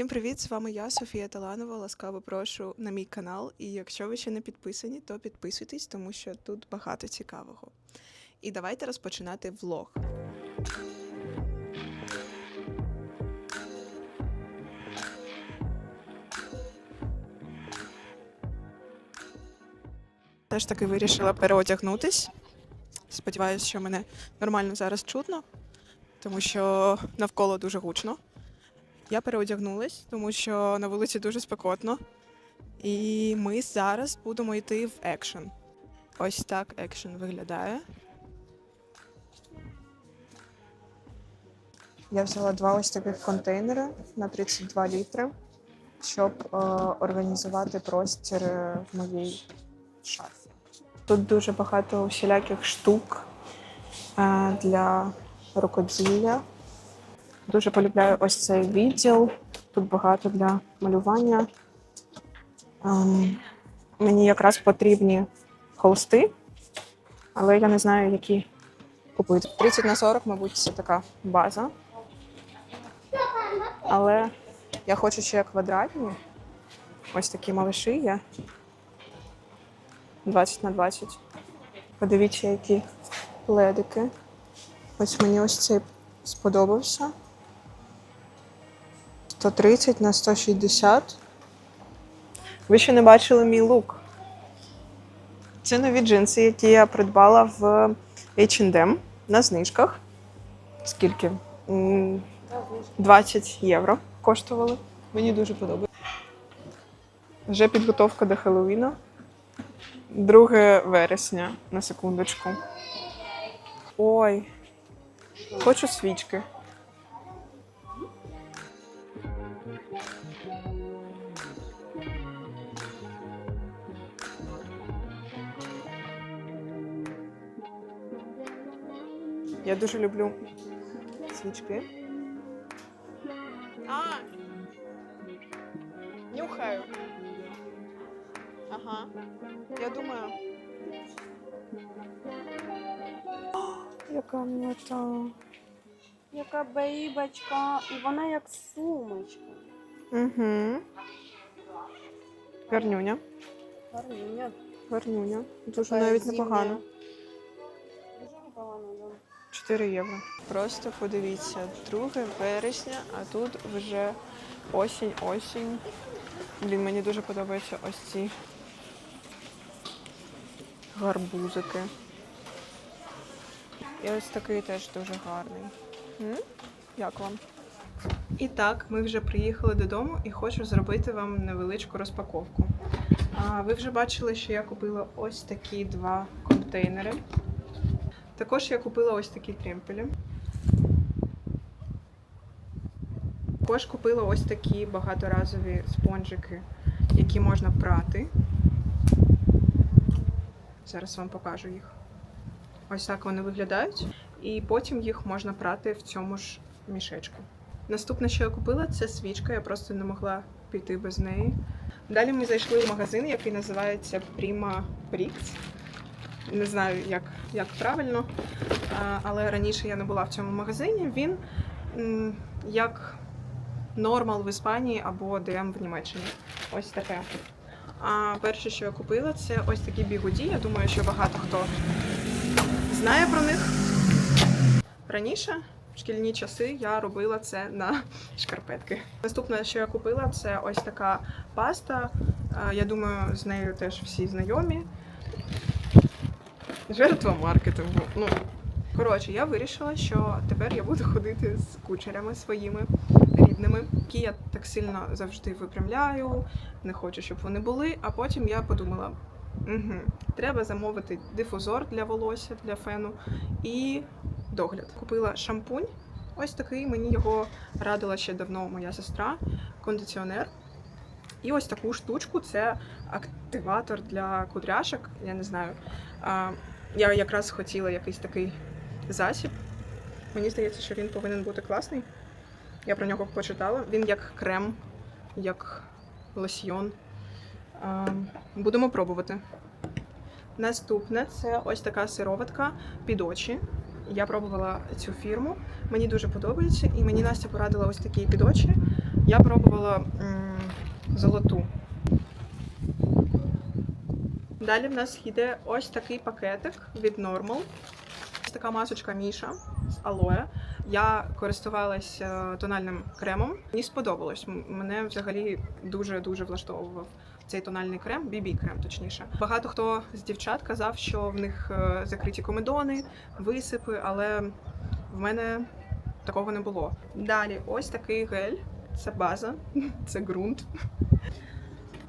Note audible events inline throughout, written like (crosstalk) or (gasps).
Всім привіт! З вами я, Софія Таланова. Ласкаво прошу на мій канал. І якщо ви ще не підписані, то підписуйтесь, тому що тут багато цікавого. І давайте розпочинати влог. Теж таки вирішила переодягнутись. Сподіваюсь, що мене нормально зараз чутно, тому що навколо дуже гучно. Я переодягнулась, тому що на вулиці дуже спекотно. І ми зараз будемо йти в екшен. Ось так екшен виглядає. Я взяла два ось таких контейнери на 32 літри, щоб е, організувати простір е, в моїй шафі. Тут дуже багато всіляких штук е, для рукоділля. Дуже полюбляю ось цей відділ. Тут багато для малювання. Ем, мені якраз потрібні холсти, але я не знаю, які купити. 30 на 40, мабуть, це така база. Але я хочу ще квадратні. Ось такі малиші є. 20 на 20. Подивіться, які пледики. Ось мені ось цей сподобався. 130 на 160. Ви ще не бачили мій лук. Це нові джинси, які я придбала в H&M на знижках. Скільки? 20 євро коштували. Мені дуже подобається. Вже підготовка до Хеллоуіна. 2 вересня, на секундочку. Ой, хочу свічки. Я дуже люблю свічки. А! Нюхаю. Ага. Я думаю. О, (gasps) яка милота. Яка бейбочка, і вона як сумочка. Угу. Гарнюня. Гарнюня. Гарнюня. Дуже Така навіть непогано. Дуже непогано, да. 4 євро. Просто подивіться, 2 вересня, а тут вже осінь, осінь. Блін, мені дуже подобаються ось ці гарбузики. І ось такий теж дуже гарний. М? Як вам? І так, ми вже приїхали додому і хочу зробити вам невеличку розпаковку. А, ви вже бачили, що я купила ось такі два контейнери. Також я купила ось такі тремпелі. Також купила ось такі багаторазові спонжики, які можна прати. Зараз вам покажу їх. Ось так вони виглядають. І потім їх можна прати в цьому ж мішечку. Наступне, що я купила, це свічка. Я просто не могла піти без неї. Далі ми зайшли в магазин, який називається Prima Prix. Не знаю, як, як правильно, але раніше я не була в цьому магазині. Він як нормал в Іспанії або ДМ в Німеччині. Ось таке. А перше, що я купила, це ось такі бігуді. Я думаю, що багато хто знає про них. Раніше, шкільні часи, я робила це на (laughs) шкарпетки. Наступне, що я купила, це ось така паста. Я думаю, з нею теж всі знайомі. Жертва маркетингу. Ну, коротше, я вирішила, що тепер я буду ходити з кучерями своїми рідними, які я так сильно завжди випрямляю, не хочу, щоб вони були. А потім я подумала: угу, треба замовити дифузор для волосся, для фену і догляд. Купила шампунь. Ось такий, мені його радила ще давно моя сестра, кондиціонер. І ось таку штучку це активатор для кудряшок. Я не знаю. Я якраз хотіла якийсь такий засіб. Мені здається, що він повинен бути класний. Я про нього почитала. Він як крем, як лосьйон. Будемо пробувати. Наступне це ось така сироватка під очі. Я пробувала цю фірму. Мені дуже подобається, і мені Настя порадила ось такі під очі. Я пробувала м, золоту. Далі в нас йде ось такий пакетик від Normal. Ось така масочка Міша з алоє. Я користувалася тональним кремом. Мені сподобалось. Мене взагалі дуже дуже влаштовував цей тональний крем, BB крем, точніше. Багато хто з дівчат казав, що в них е, закриті комедони, висипи, але в мене такого не було. Далі, ось такий гель. Це база, (laughs) це ґрунт.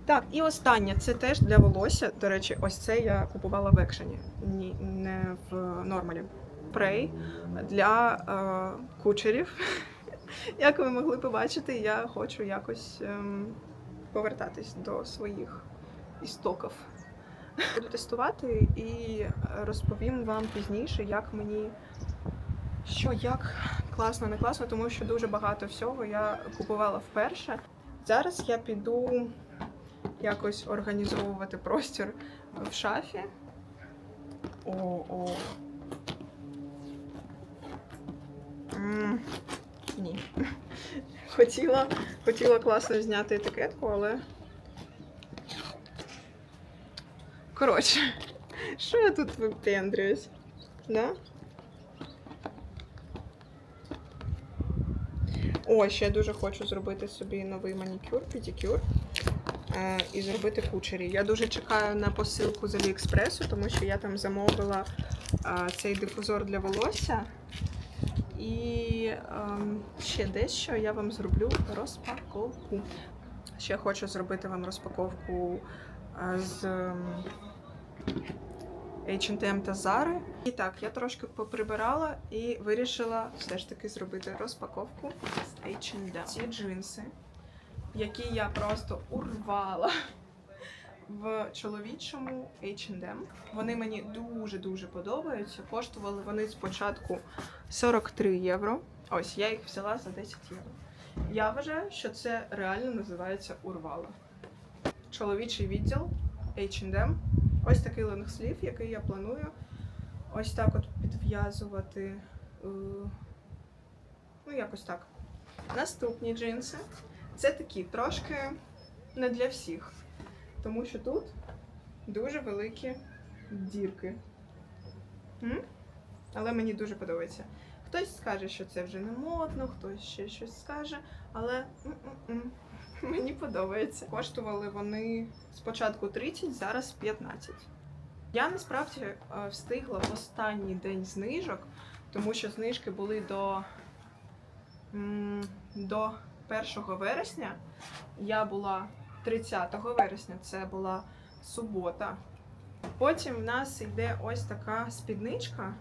Так, і останнє це теж для волосся. До речі, ось це я купувала в екшені, ні, не в нормалі. Прей для е, кучерів. (laughs) Як ви могли побачити, я хочу якось ем, повертатись до своїх істоків. Буду тестувати і розповім вам пізніше, як мені що як класно, не класно, тому що дуже багато всього я купувала вперше. Зараз я піду якось організовувати простір в шафі. О, о. М, Ні. Хотіла, хотіла класно зняти етикетку, але. Коротше, що я тут випендрююсь? Да? О, ще дуже хочу зробити собі новий манікюр, педикюр е, і зробити кучері. Я дуже чекаю на посилку з Аліекспресу, тому що я там замовила е, цей дифузор для волосся. І ем, ще дещо я вам зроблю розпаковку. Ще хочу зробити вам розпаковку е, з H&M та Zara. І так, я трошки поприбирала і вирішила все ж таки зробити розпаковку з H&M. Ці джинси, які я просто урвала в чоловічому H&M. Вони мені дуже-дуже подобаються. Коштували вони спочатку 43 євро. Ось я їх взяла за 10 євро. Я вважаю, що це реально називається урвала. Чоловічий відділ H&M. Ось такий лонгслів, який я планую ось так от підв'язувати. е, Ну, якось так. Наступні джинси. Це такі трошки не для всіх. Тому що тут дуже великі дірки. М? Але мені дуже подобається. Хтось скаже, що це вже не модно, хтось ще щось скаже, але м-м-м, (laughs) мені подобається. Коштували вони спочатку 30, зараз 15. Я насправді е, встигла в останній день знижок, тому що знижки були до, до 1 вересня. Я була 30 вересня, це була субота. Потім в нас йде ось така спідничка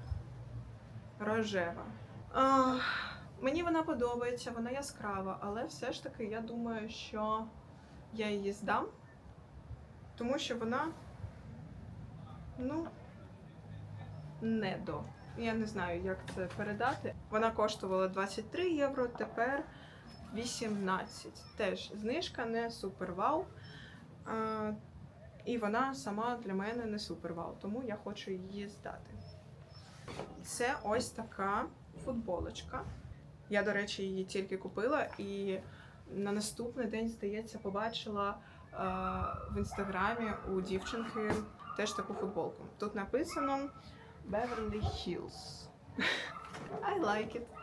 рожева. А, мені вона подобається, вона яскрава, але все ж таки я думаю, що я її здам, тому що вона, ну, не до. Я не знаю, як це передати. Вона коштувала 23 євро, тепер 18. Теж знижка не супер вау. А, і вона сама для мене не супер вау, тому я хочу її здати. Це ось така футболочка. Я, до речі, її тільки купила і на наступний день, здається, побачила е, в інстаграмі у дівчинки теж таку футболку. Тут написано Beverly Hills. (laughs) I like it.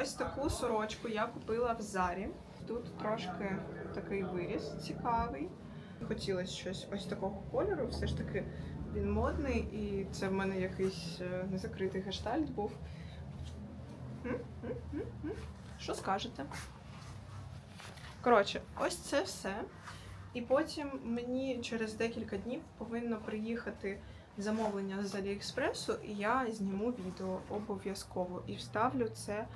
Ось таку сорочку я купила в Зарі. Тут трошки такий виріс цікавий. Хотілося щось ось такого кольору. Все ж таки він модний, і це в мене якийсь е, незакритий гештальт був. Що скажете? Коротше, ось це все. І потім мені через декілька днів повинно приїхати замовлення з Аліекспресу, і я зніму відео обов'язково і вставлю це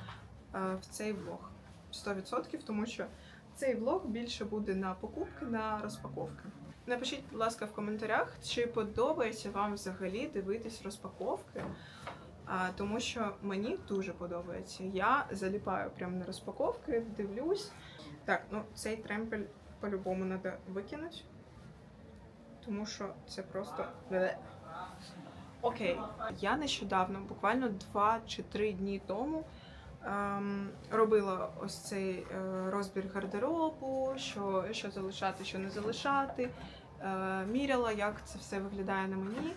в цей влог. 100%, тому що цей влог більше буде на покупки, на розпаковки. Напишіть, будь ласка, в коментарях, чи подобається вам взагалі дивитись розпаковки. Тому що мені дуже подобається. Я заліпаю прямо на розпаковки, дивлюсь. Так, ну цей тремпель по-любому треба викинути. Тому що це просто. Окей. Я нещодавно, буквально 2 чи 3 дні тому, робила ось цей е, розбір гардеробу, що, що залишати, що не залишати. Е, міряла, як це все виглядає на мені.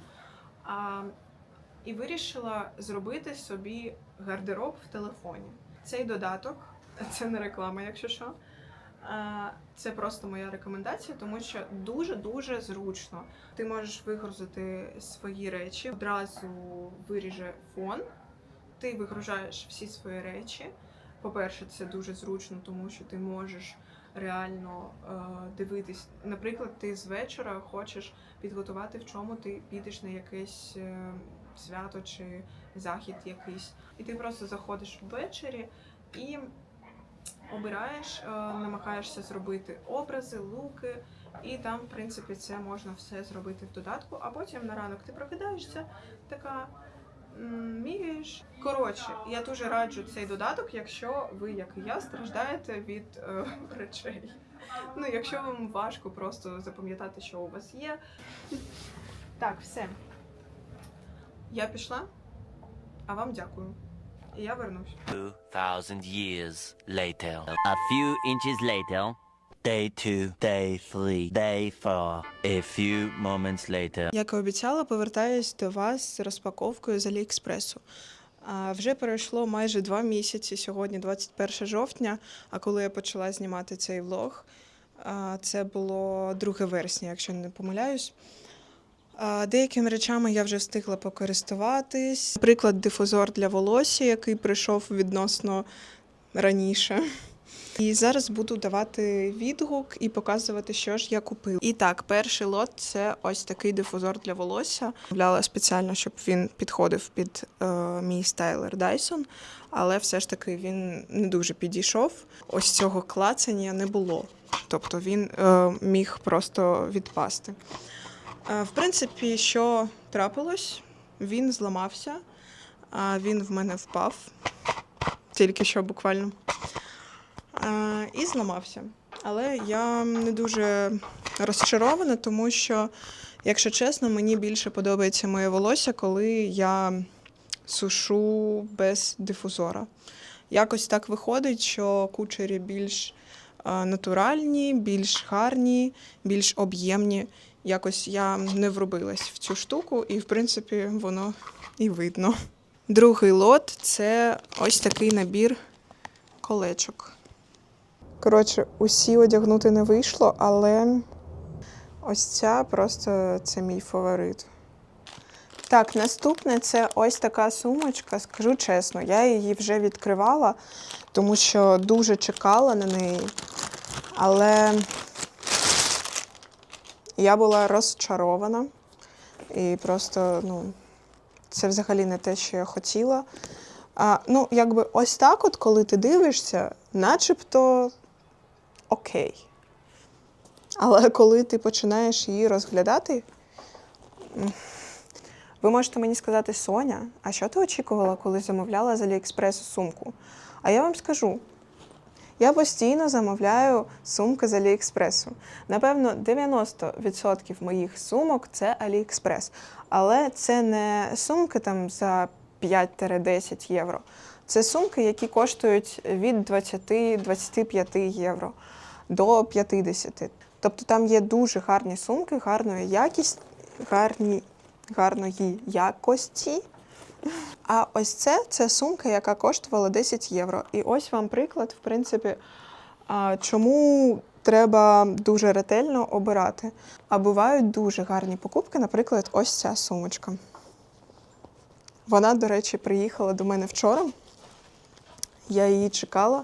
І вирішила зробити собі гардероб в телефоні. Цей додаток, (laughs) це не реклама, якщо що. е, Це просто моя рекомендація, тому що дуже-дуже зручно. Ти можеш вигрузити свої речі, одразу виріже фон. Ти вигружаєш всі свої речі. По-перше, це дуже зручно, тому що ти можеш реально е, дивитись. Наприклад, ти з вечора хочеш підготувати, в чому ти підеш на якесь е, свято чи захід якийсь. І ти просто заходиш ввечері і обираєш, е, намагаєшся зробити образи, луки, і там, в принципі, це можна все зробити в додатку, а потім на ранок ти прокидаєшся, така м, міряєш. Коротше, я дуже раджу цей додаток, якщо ви, як і я, страждаєте від е, (laughs) речей. Ну, якщо вам важко просто запам'ятати, що у вас є. Так, все. Я пішла, а вам дякую. І я вернусь. 2,000 years later. A few inches later. Day two, day three, day four. A few moments later. Як і обіцяла, повертаюсь до вас з розпаковкою з Аліекспресу. А, Вже пройшло майже два місяці. Сьогодні 21 жовтня. А коли я почала знімати цей влог, це було 2 вересня, якщо не помиляюсь. Деякими речами я вже встигла покористуватись. Наприклад, дифузор для волосся, який прийшов відносно раніше. І зараз буду давати відгук і показувати, що ж я купила. І так, перший лот це ось такий дифузор для волосся. Купляла спеціально, щоб він підходив під е, мій стайлер Dyson, але все ж таки він не дуже підійшов. Ось цього клацання не було. Тобто він е, міг просто відпасти. Е, в принципі, що трапилось, він зламався, а він в мене впав. Тільки що буквально. Е, і зламався. Але я не дуже розчарована, тому що, якщо чесно, мені більше подобається моє волосся, коли я сушу без дифузора. Якось так виходить, що кучері більш е, натуральні, більш гарні, більш об'ємні. Якось я не врубилась в цю штуку, і в принципі воно і видно. Другий лот це ось такий набір колечок. Коротше, усі одягнути не вийшло, але ось ця просто це мій фаворит. Так, наступне це ось така сумочка. Скажу чесно, я її вже відкривала, тому що дуже чекала на неї. Але я була розчарована. І просто, ну, це взагалі не те, що я хотіла. А, ну, якби ось так, от, коли ти дивишся, начебто окей. Але коли ти починаєш її розглядати, ви можете мені сказати, Соня, а що ти очікувала, коли замовляла з Аліекспресу сумку? А я вам скажу. Я постійно замовляю сумки з Аліекспресу. Напевно, 90% моїх сумок це Аліекспрес. Але це не сумки там за 5-10 євро. Це сумки, які коштують від 20-25 євро до 50. Тобто там є дуже гарні сумки, гарної якість, гарні, гарної якості. А ось це це сумка, яка коштувала 10 євро. І ось вам приклад, в принципі, чому треба дуже ретельно обирати. А бувають дуже гарні покупки, наприклад, ось ця сумочка. Вона, до речі, приїхала до мене вчора. Я її чекала,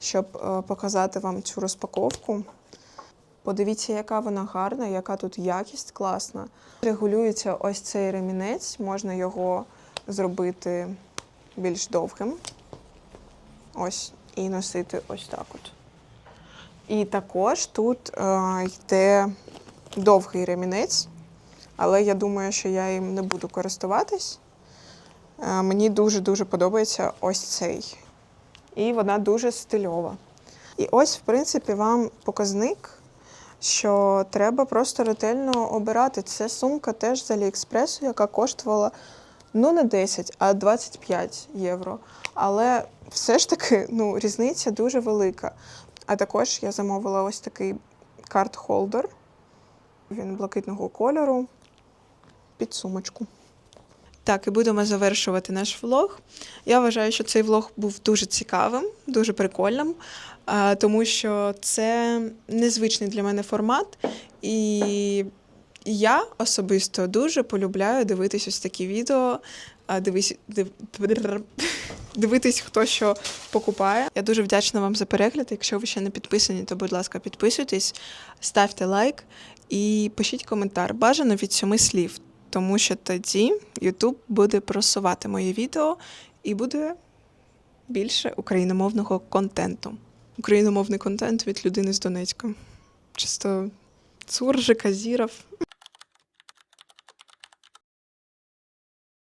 щоб е, показати вам цю розпаковку. Подивіться, яка вона гарна, яка тут якість класна. Регулюється ось цей ремінець, можна його зробити більш довгим. Ось, і носити ось так от. І також тут е, йде довгий ремінець, але я думаю, що я їм не буду користуватись. Е, Мені дуже-дуже подобається ось цей. І вона дуже стильова. І ось, в принципі, вам показник, що треба просто ретельно обирати. Це сумка теж з Аліекспресу, яка коштувала ну не 10, а 25 євро. Але все ж таки ну, різниця дуже велика. А також я замовила ось такий карт-холдер. Він блакитного кольору під сумочку. Так, і будемо завершувати наш влог. Я вважаю, що цей влог був дуже цікавим, дуже прикольним, тому що це незвичний для мене формат. І я особисто дуже полюбляю дивитись ось такі відео, дивись, див, (laughs) дивитись, хто що покупає. Я дуже вдячна вам за перегляд. Якщо ви ще не підписані, то будь ласка, підписуйтесь, ставте лайк і пишіть коментар. Бажано від сьоми слів, тому що тоді YouTube буде просувати моє відео і буде більше україномовного контенту. Україномовний контент від людини з Донецька. Чисто Цуржика, Зіров.